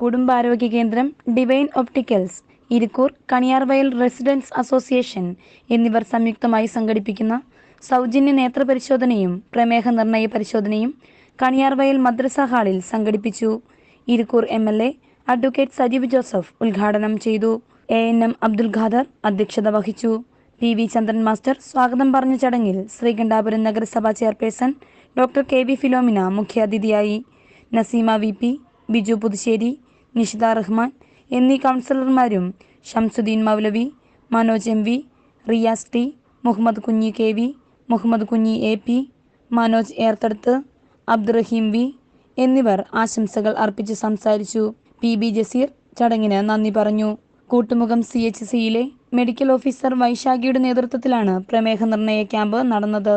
കുടുംബാരോഗ്യ കേന്ദ്രം Divine Opticals Irikkur Kaniyarvayal residents association എന്നിവർ സംയുക്തമായി സംഘടിപ്പിക്കുന്ന സൗജന്യ നേത്ര പരിശോധനയും പ്രമേഹ നിർണയ പരിശോധനയും കണിയാർവയൽ മദ്രസ ഹാളിൽ സംഘടിപ്പിച്ചു. Irikkur M L A advocate Sajeev Joseph ഉദ്ഘാടനം ചെയ്തു. A N M Abdul Khader അധ്യക്ഷത വഹിച്ചു. പി വി ചന്ദ്രൻ മാസ്റ്റർ സ്വാഗതം പറഞ്ഞ ചടങ്ങിൽ ശ്രീകണ്ഠാപുരം നഗരസഭാ chairperson doctor K V Philomina മുഖ്യാതിഥിയായി. നസീമ വി പി ബിജു പുതുശ്ശേരി നിഷിത റഹ്മാൻ എന്നീ കൗൺസിലർമാരും Shamsuddin Maulavi Manoj M V Riyas T Muhammad Kunhi K V Muhammad Kunhi A P Manoj Erthadath Abdurahim V എന്നിവർ ആശംസകൾ അർപ്പിച്ച് സംസാരിച്ചു. പി ബി ജസീർ ചടങ്ങിന് നന്ദി പറഞ്ഞു. കൂട്ടുമുഖം സി എച്ച് സിയിലെ മെഡിക്കൽ ഓഫീസർ വൈശാഖിയുടെ നേതൃത്വത്തിലാണ് പ്രമേഹ നിർണയ ക്യാമ്പ് നടന്നത്.